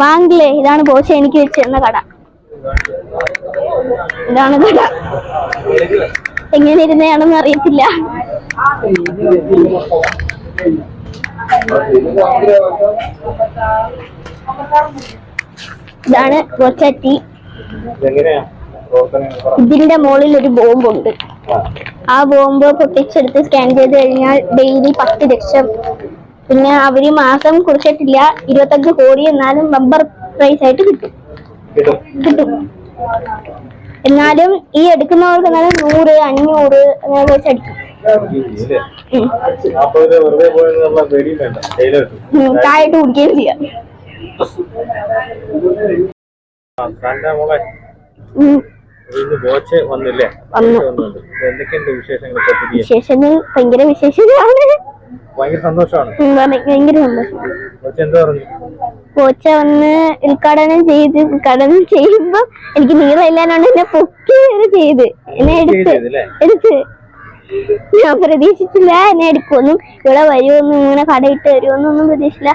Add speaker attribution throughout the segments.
Speaker 1: വാങ്ങില്ലേ? ഇതാണ് ബോച്ച എനിക്ക് വെച്ചിരുന്ന കട. ഇതാണ് കട. എങ്ങനെ ഇരുന്നയാണെന്ന് അറിയത്തില്ല. ഇതാണ് ബോച്ച ടീ
Speaker 2: എങ്ങനെയാ
Speaker 1: ഇതിന്റെ മുകളിൽ ഒരു ബോംബുണ്ട്. ആ ബോംബ് പൊട്ടിച്ചെടുത്ത് സ്കാൻ ചെയ്ത് കഴിഞ്ഞാൽ ഡെയിലി പത്ത് ലക്ഷം. പിന്നെ അവർ മാസം കുറിച്ചിട്ടില്ല ഇരുപത്തഞ്ച് കോടി എന്നാലും ബമ്പർ പ്രൈസ് ആയിട്ട് കിട്ടും.
Speaker 2: കിട്ടും.
Speaker 1: എന്നാലും ഈ എടുക്കുന്നവർക്ക് എന്നാലും നൂറ് അഞ്ഞൂറ് അങ്ങനെ വെച്ച് അടിക്കും. ഉം, കുടിക്കുകയും ചെയ്യാം.
Speaker 2: മോളെ. വന്നില്ലേ? എന്തൊക്കെയുണ്ട് വിശേഷങ്ങൾ
Speaker 1: ഭയങ്കര വിശേഷങ്ങളാണ്.
Speaker 2: ഭയങ്കര സന്തോഷമാണ്.
Speaker 1: ഭയങ്കര സന്തോഷം. കോച്ച വന്ന് ഉദ്ഘാടനം ചെയ്ത് ഉദ്ഘാടനം ചെയ്യുമ്പോ എനിക്ക് നീളമില്ലാണ്ട് എന്നെ പൊക്കി ചെയ്ത്. എന്നെ എടുത്ത്? എടുത്ത്. ഞാൻ പ്രതീക്ഷിച്ചില്ല എന്നെ എടുക്കുമെന്നും ഇവിടെ വരുമെന്നും ഇങ്ങനെ കടയിട്ട് വരുമെന്നൊന്നും പ്രതീക്ഷിച്ചില്ല.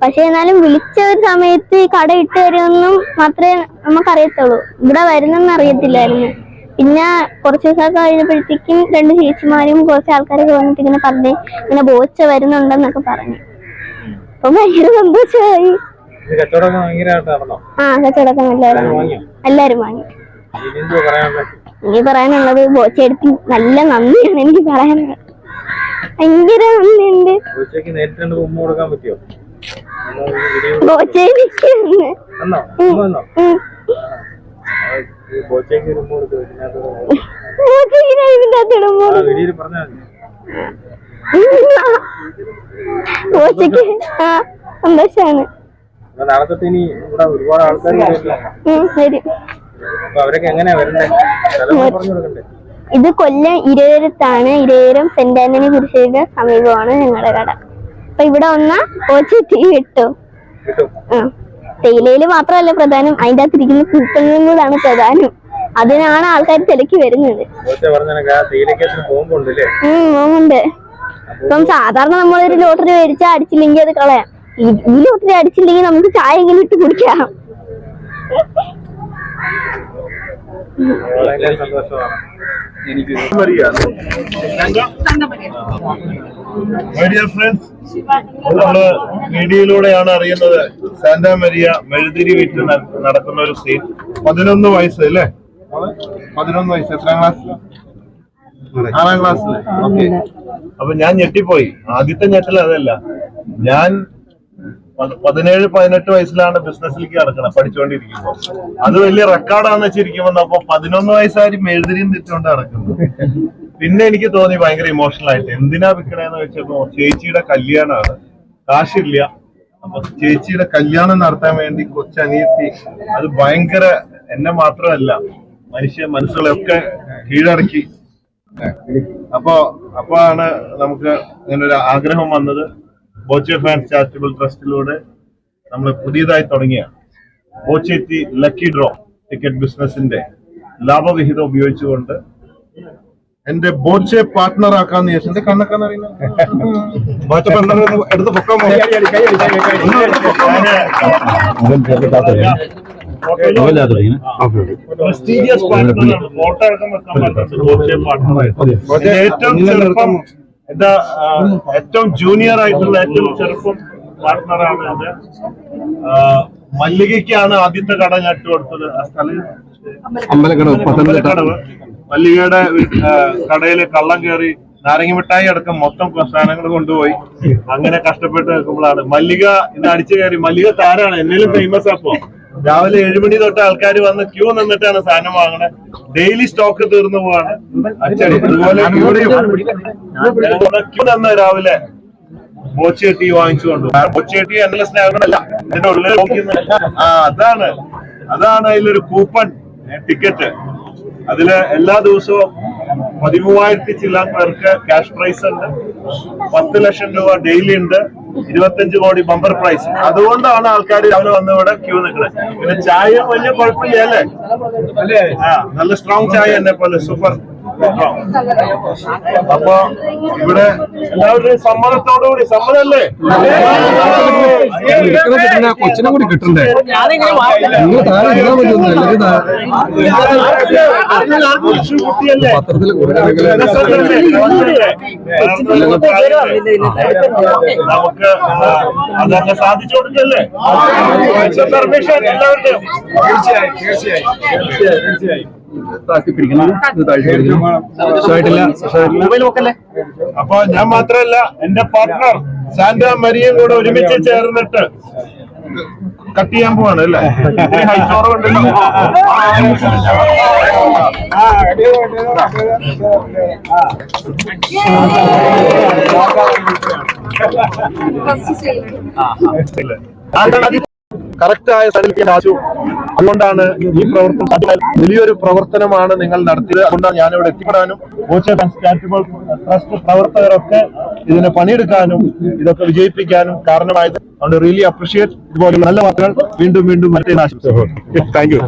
Speaker 1: പക്ഷെ എന്നാലും വിളിച്ച ഒരു സമയത്ത് ഈ ഇട്ട് വരുമെന്നും മാത്രമേ നമുക്കറിയത്തുള്ളൂ. ഇവിടെ വരുന്നെന്ന് അറിയത്തില്ലായിരുന്നു. പിന്നെ കുറച്ച് ദിവസമൊക്കെ കഴിഞ്ഞപ്പോഴത്തേക്കും രണ്ട് ചേച്ചിമാരും കുറച്ച് ആൾക്കാരൊക്കെ വന്നിട്ട് ഇങ്ങനെ പറഞ്ഞു ഇങ്ങനെ ബോച്ച വരുന്നുണ്ടെന്നൊക്കെ പറഞ്ഞു. അപ്പൊ ഭയങ്കര സന്തോഷമായി. ആ കച്ചവടമൊക്കെ നല്ലതായിരുന്നു. എല്ലാരും വാങ്ങി.
Speaker 2: എനിക്ക് പറയാനുള്ളത്?
Speaker 1: ബോച്ച പറയാനുള്ളത് ബോച്ചെടുത്ത് നല്ല നന്ദിയാണ് എനിക്ക് പറയാനുള്ളത്. ഭയങ്കര നന്ദിയുണ്ട്. സന്തോഷാണ്.
Speaker 2: എന്നാ നാളെ തൊട്ട് ഇനി ഇവിടെ ഒരുപാട് ആൾക്കാർ വരില്ല
Speaker 1: ഉം, വരും.
Speaker 2: അപ്പൊ അവരൊക്കെ എങ്ങനെയാ വരണ്ടേ? സ്ഥലം പറഞ്ഞു കൊടുക്കണ്ടേ?
Speaker 1: ഇത് കൊല്ലം ഇരുവരത്താണ് ഇരേരം സെന്റ് ആന്റണി കുരിശിയുടെ സമീപമാണ് ഞങ്ങളുടെ കട. അപ്പൊ ഇവിടെ വന്നാ ബോച്ച തീ കിട്ടും. തേയിലയിൽ മാത്രമല്ല പ്രധാനം. അതിന്റെ അകത്തിരിക്കുന്ന പൂക്കളിലും കൂടാണ് പ്രധാനം. അതിനാണ് ആൾക്കാർ തിരക്കി വരുന്നത്. ഉണ്ട് ഇപ്പം സാധാരണ നമ്മളൊരു ലോട്ടറി മേടിച്ചാൽ അടിച്ചില്ലെങ്കിൽ അത് കളയാം. ഈ ഈ ലോട്ടറി അടിച്ചില്ലെങ്കിൽ നമുക്ക് ചായ എങ്കിലും ഇട്ട് കുടിക്കാം.
Speaker 2: വളരെ സന്തോഷമാണ്. എനിക്ക്
Speaker 3: മൈ ഫ്രണ്ട്സ് നമ്മൾ മീഡിയയിലൂടെയാണ് അറിയുന്നത് സാന്റാ മരിയ മെഴുതിരി വീട്ടിൽ നടക്കുന്ന ഒരു സീൻ പതിനൊന്ന് വയസ്സ് അല്ലേ? പതിനൊന്ന് വയസ്സ്. എത്രാം ക്ലാസ് ആറാം ക്ലാസ്സിൽ ഓക്കെ അപ്പൊ ഞാൻ ഞെട്ടിപ്പോയി. ആദ്യത്തെ ഞെട്ടൽ അതല്ല. ഞാൻ പതിനേഴ് പതിനെട്ട് വയസ്സിലാണ് ബിസിനസ്സിലേക്ക് കിടക്കണം പഠിച്ചുകൊണ്ടിരിക്കുമ്പോ അത് വലിയ റെക്കോർഡാന്ന് വെച്ചിരിക്കുമ്പോ അപ്പൊ പതിനൊന്ന് വയസ്സായി മെഴുതിരിയും തെറ്റുകൊണ്ട് നടക്കുന്നു. പിന്നെ എനിക്ക് തോന്നി ഭയങ്കര ഇമോഷണൽ ആയിട്ട് എന്തിനാ വിൽക്കണേന്ന് വെച്ചപ്പോ ചേച്ചിയുടെ കല്യാണമാണ് കാശില്ല. അപ്പൊ ചേച്ചിയുടെ കല്യാണം നടത്താൻ വേണ്ടി കൊച്ചനിയത്തി അത് ഭയങ്കര എന്നെ മാത്രമല്ല മനുഷ്യ മനസ്സുകളെയൊക്കെ കീഴടക്കി. അപ്പോ ആണ് നമുക്ക് ഇങ്ങനെ ഒരു ആഗ്രഹം വന്നത്. ബോച്ചെ ഫാൻസ് ചാരിറ്റബിൾ ട്രസ്റ്റിലൂടെ നമ്മൾ പുതിയതായി തുടങ്ങിയ ബോച്ചേറ്റി ലക്കി ഡ്രോ ടിക്കറ്റ് ബിസിനസിന്റെ ലാഭവിഹിതം ഉപയോഗിച്ചുകൊണ്ട് എന്റെ ബോച്ചെ പാർട്ട്ണർ ആക്കാന്ന് ചോദിച്ചു എന്റെ കണ്ണൊക്കെ ഏറ്റവും ചെറുപ്പം എന്താ ആ, ഏറ്റവും ജൂനിയർ ആയിട്ടുള്ള ഏറ്റവും ചെറുപ്പം പാർട്ട്ണറാണ് അത്. ആ, മല്ലികയ്ക്കാണ് ആദ്യത്തെ കട ഞാൻ ഇട്ട് കൊടുത്തത്. ആ സ്ഥലം
Speaker 4: അമ്പലക്കടവ്
Speaker 3: മല്ലികയുടെ കടയിൽ കള്ളം കയറി നാരങ്ങ മിഠായി അടക്കം മൊത്തം സാധനങ്ങൾ കൊണ്ടുപോയി. അങ്ങനെ കഷ്ടപ്പെട്ട് നിൽക്കുമ്പോഴാണ് മല്ലിക ഇത് അടിച്ചു കയറി. മല്ലിക താരാണ്. എന്നേലും ഫേമസ് അപ്പോ രാവിലെ ഏഴുമണി തൊട്ട് ആൾക്കാർ വന്ന് ക്യൂ നിന്നിട്ടാണ് സാധനം വാങ്ങണേ. ഡെയിലി സ്റ്റോക്ക് തീർന്നു പോവാണ്. അതുപോലെ ക്യൂ നിന്ന് രാവിലെ ബോച്ചേട്ടി വാങ്ങിച്ചു കൊണ്ടു. ബോച്ചേട്ടി എന്നുള്ള സ്നേഹങ്ങളല്ല എന്റെ ഉള്ളിൽ ആ അതാണ്. അതാണ് അതിലൊരു കൂപ്പൺ ടിക്കറ്റ് അതിൽ എല്ലാ ദിവസവും പതിമൂവായിരത്തി ചില്ലാൻ പേർക്ക് ക്യാഷ് പ്രൈസ് ഉണ്ട്. പത്ത് ലക്ഷം രൂപ ഡെയിലി ഉണ്ട്. ഇരുപത്തഞ്ച് കോടി ബമ്പർ പ്രൈസ് അതുകൊണ്ടാണ് ആൾക്കാർ രാവിലെ വന്ന് ഇവിടെ ക്യൂ നിൽക്കുന്നത് പിന്നെ ചായ വലിയ കുഴപ്പമില്ല അല്ലേ? അല്ലേ? നല്ല സ്ട്രോങ് ചായ എന്നെ പോലെ സൂപ്പർ അപ്പൊ ഇവിടെ എല്ലാവരുടെയും സമ്മതത്തോടുകൂടി സമ്മതല്ലേ
Speaker 4: കൊച്ചിനെ കൂടി കിട്ടണ്ടേ നിങ്ങൾ താഴെ പത്രത്തിൽ
Speaker 3: നമുക്ക് അതൊക്കെ സാധിച്ചു കൊടുക്കല്ലേ പെർമിഷൻ എല്ലാവരുടെയും
Speaker 4: തീർച്ചയായും തീർച്ചയായും ഇത് താഴ്ത്തി പിടിക്കണം.
Speaker 3: അപ്പൊ ഞാൻ മാത്രല്ല എന്റെ പാർട്ട്ണർ സാന്റ മരിയും കൂടെ ഒരുമിച്ച് ചേർന്നിട്ട് കട്ട് ചെയ്യാൻ പോവാണ് അല്ലേ. കറക്റ്റ് ആയ സ്ഥലത്തേക്ക് ആശു അതുകൊണ്ടാണ് ഈ പ്രവർത്തനം വലിയൊരു പ്രവർത്തനമാണ് നിങ്ങൾ നടത്തിയത്. അതുകൊണ്ടാണ് ഞാനിവിടെ എത്തിപ്പെടാനും ചാരിറ്റബിൾ ട്രസ്റ്റ് പ്രവർത്തകരൊക്കെ ഇതിനെ പണിയെടുക്കാനും ഇതൊക്കെ വിജയിപ്പിക്കാനും കാരണമായത്. അതുകൊണ്ട് റിയലി അപ്രീഷിയേറ്റ് ഇതുപോലുള്ള നല്ല വാക്കുകൾ വീണ്ടും വീണ്ടും മറ്റേ ആശംസകൾ താങ്ക് യു